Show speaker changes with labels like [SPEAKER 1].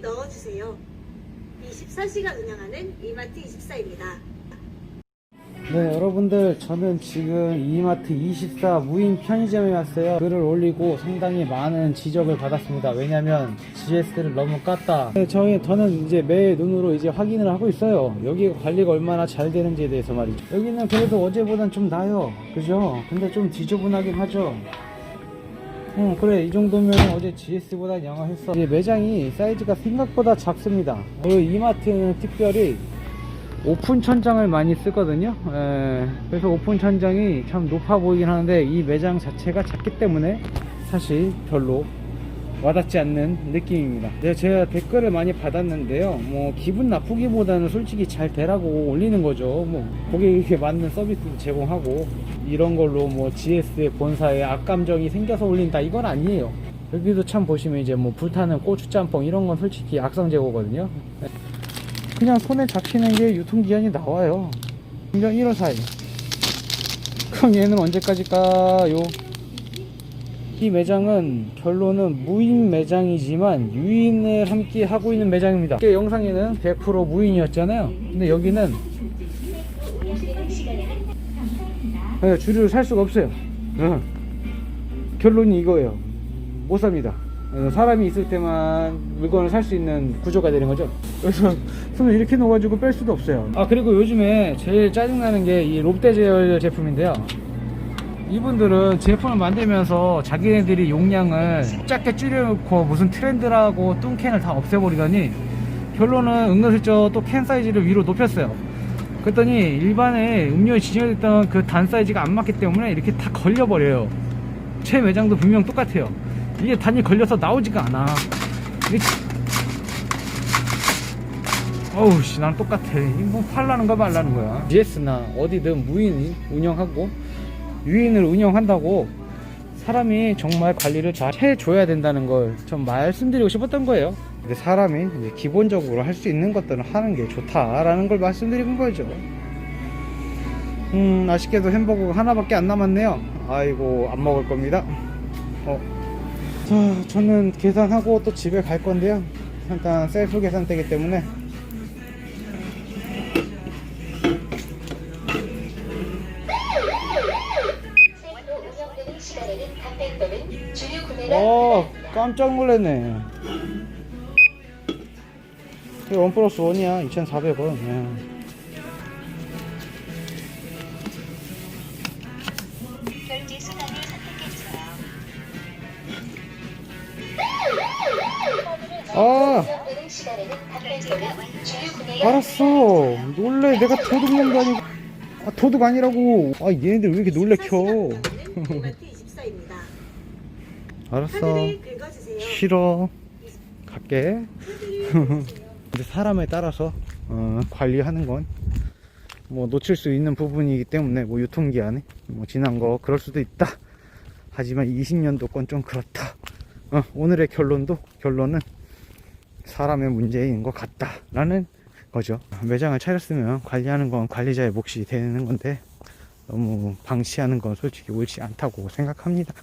[SPEAKER 1] 넣어주세요. 24시간 운영하는 이마트 24입니다.
[SPEAKER 2] 네 여러분들 저는 지금 이마트 24 무인 편의점에 왔어요. 글을 올리고 상당히 많은 지적을 받았습니다. 왜냐면 GS를 너무 깠다. 네, 저희, 저는 이제 매 눈으로 이제 확인을 하고 있어요. 여기 관리가 얼마나 잘 되는지에 대해서 말이죠. 여기는 그래도 어제보단 좀 나아요. 그죠? 근데 좀 지저분하긴 하죠 응 그래 이 정도면 어제 GS보다 양호했어 이제 매장이 사이즈가 생각보다 작습니다 그리고 이마트는 특별히 오픈 천장을 많이 쓰거든요. 에, 그래서 오픈 천장이 참 높아 보이긴 하는데 이 매장 자체가 작기 때문에 사실 별로 와닿지 않는 느낌입니다. 네, 제가 댓글을 많이 받았는데요. 뭐 기분 나쁘기보다는 솔직히 잘 되라고 올리는 거죠. 뭐 고객에게 맞는 서비스도 제공하고 이런 걸로 뭐 GS의 본사에 악감정이 생겨서 올린다 이건 아니에요. 여기도 참 보시면 이제 뭐 불타는 고추짬뽕 이런 건 솔직히 악성 재고거든요. 그냥 손에 잡히는 게 유통기한이 나와요. 1년 1월 4일. 그럼 얘는 언제까지일까요? 이 매장은 결론은 무인 매장이지만 유인을 함께 하고 있는 매장입니다. 영상에는 100% 무인이었잖아요. 근데 여기는 네, 주류를 살 수가 없어요. 어. 결론이 이거예요. 못 삽니다. 어, 사람이 있을 때만 물건을 살 수 있는 구조가 되는 거죠. 그래서 손을 이렇게 넣어가지고 뺄 수도 없어요. 아 그리고 요즘에 제일 짜증나는 게 이 롯데 제열 제품인데요. 이분들은 제품을 만들면서 자기네들이 용량을 작게 줄여놓고 무슨 트렌드라고 뚱캔을 다 없애버리더니 결론은 은근슬쩍 또 캔 사이즈를 위로 높였어요. 그랬더니 일반에 음료에 지정됐던 그 단 사이즈가 안 맞기 때문에 이렇게 다 걸려버려요. 제 매장도 분명 똑같아요. 이게 단이 걸려서 나오지가 않아. 이게 어우 씨, 난 똑같아. 이뭐 팔라는 거 말라는 거야. GS나 어디든 무인 운영하고 유인을 운영한다고 사람이 정말 관리를 잘 해줘야 된다는 걸 좀 말씀드리고 싶었던 거예요. 근데 사람이 이제 기본적으로 할 수 있는 것들은 하는 게 좋다라는 걸 말씀드리는 거죠. 음, 아쉽게도 햄버거가 하나밖에 안 남았네요. 아이고, 안 먹을 겁니다. 어. 자, 저는 계산하고 또 집에 갈 건데요. 일단 셀프 계산대기 때문에 어. 깜짝 놀랐네. 이게 원 플러스 원이야 2,400원. 예. 아! 알았어. 놀래. 내가 도둑 놈도 아니고. 아 도둑 아니라고. 아 얘네들 왜 이렇게 놀래켜?
[SPEAKER 1] 24시간 운영하는 이마트 24입니다.
[SPEAKER 2] 알았어
[SPEAKER 1] 긁어주세요.
[SPEAKER 2] 싫어 갈게
[SPEAKER 1] 긁어주세요.
[SPEAKER 2] 근데 사람에 따라서 어, 관리하는 건 뭐 놓칠 수 있는 부분이기 때문에 뭐 유통기한에 뭐 지난 거 그럴 수도 있다. 하지만 20년도 건 좀 그렇다. 어, 오늘의 결론도 결론은 사람의 문제인 것 같다라는 거죠. 매장을 차렸으면 관리하는 건 관리자의 몫이 되는 건데 너무 방치하는 건 솔직히 옳지 않다고 생각합니다.